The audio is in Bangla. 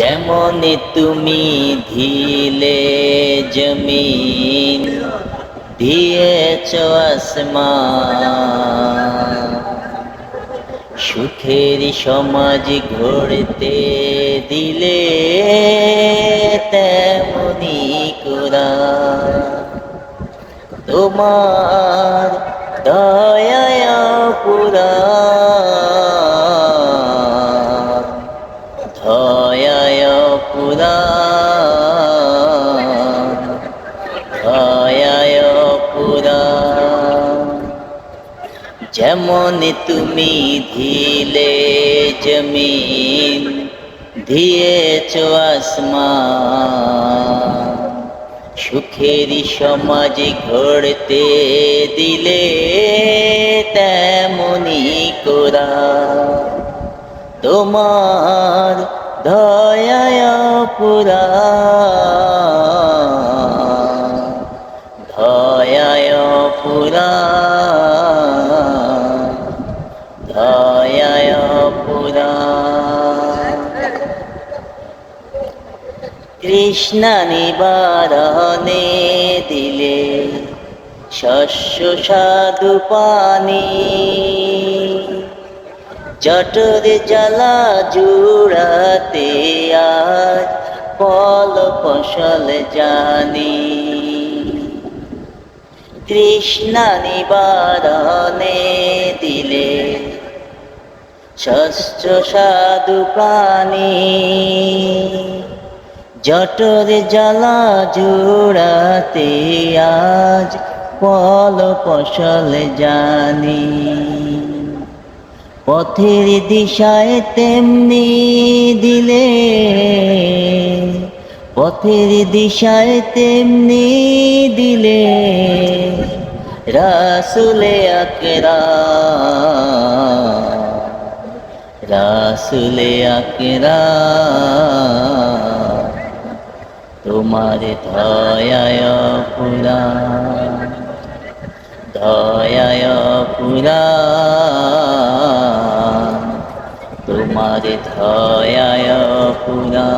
যেমন তুমি ধিলে জমিন, দিয়েছ আসমান। সুখের সমাজ গড়তে দিলে তেমনি কোরা তোমার দয়ায় পুরা যেমন তুমি ধিলে জমিন, দিয়েছ আসমান। সুখের সমাজ ঘড়তে দিলে তেমনি কোরা তোমার দয়ায় পুরা দয়ায় পুরা কৃষ্ণ নিবারণে দিলে শস্য সাধু পানি। জটর জ্বালা জুড়াতে আজ ফল ফসল জানি। কৃষ্ণ নিবারণে দিলে শস্য সাধু প্রাণী। জটর জ্বালা জোড়াতে আজ ফল ফসল জানি। পথের দিশায় তেমনি দিলে, পথের দিশায় তেমনি দিলে, রাসুলে আকরা রাসুলে আকরা তোমার ধয়ায় পুরা দয়ায় পুরা তোমার ধয়ায় পুরা